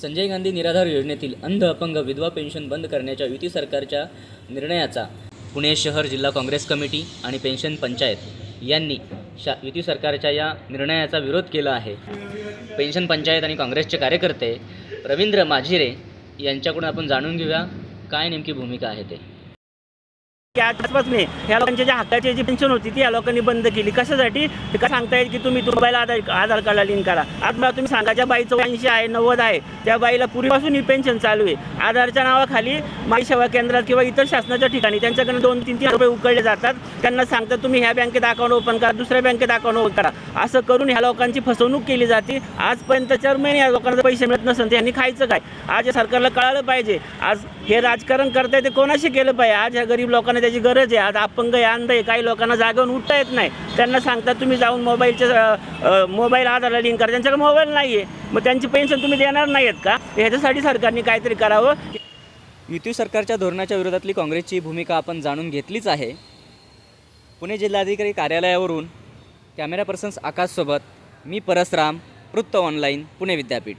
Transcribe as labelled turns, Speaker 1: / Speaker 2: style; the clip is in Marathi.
Speaker 1: संजय गांधी निराधार योजनेतील अंध अपंग विधवा पेन्शन बंद करण्याच्या युती सरकारच्या निर्णयाचा पुणे शहर जिल्हा काँग्रेस कमिटी आणि पेन्शन पंचायत यांनी शा युती सरकारच्या या निर्णयाचा विरोध केला आहे. पेन्शन पंचायत आणि काँग्रेसचे कार्यकर्ते रवींद्र माझिरे यांच्याकडून आपण जाणून घेऊया काय नेमकी भूमिका आहे ते.
Speaker 2: आजपासून या ह्या लोकांच्या ज्या हक्काची जी पेन्शन होती ती या लोकांनी बंद केली. कशासाठी? ते का सांगता येईल की तुम्ही तुम्हाला आधार आधार कार्डला लिंक करा. आज मला तुम्ही सांगा ज्या बाई चौऱ्याऐंशी आहे नव्वद आहे त्या बाईला पूर्वीपासून ही पेन्शन चालू आहे. आधारच्या नावाखाली माई सेवा केंद्रात किंवा इतर शासनाच्या ठिकाणी त्यांच्याकडे दोन तीन तीन रुपये उकळले जातात. त्यांना सांगतात तुम्ही ह्या बँकेत अकाउंट ओपन करा दुसऱ्या बँकेत अकाउंट ओपन करा. असं करून ह्या लोकांची फसवणूक केली जाते. आजपर्यंत चार महिने या लोकांना पैसे मिळत नसेल त्यांनी खायचं काय? आज या सरकारला कळालं पाहिजे. आज हे राजकारण करताय ते कोणाशी केलं पाहिजे? आज ह्या गरीब लोकांना त्याची गरज आहे. आज अपंग आहे अंध आहे काही लोकांना जागेवरून उठता येत नाही. त्यांना सांगतात तुम्ही जाऊन मोबाईलच्या मोबाईल आधारला लिंक करा. त्यांच्याकडे मोबाईल नाही आहे मग त्यांची पेन्शन तुम्ही देणार नाही आहेत का ह्याच्यासाठी सरकारने काहीतरी करावं.
Speaker 1: युती सरकारच्या धोरणाच्या विरोधातली काँग्रेसची भूमिका आपण जाणून घेतलीच आहे. पुणे जिल्हाधिकारी कार्यालयावरून कॅमेरा पर्सन्स आकाशसोबत मी परसराम वृत्त ऑनलाईन पुणे विद्यापीठ.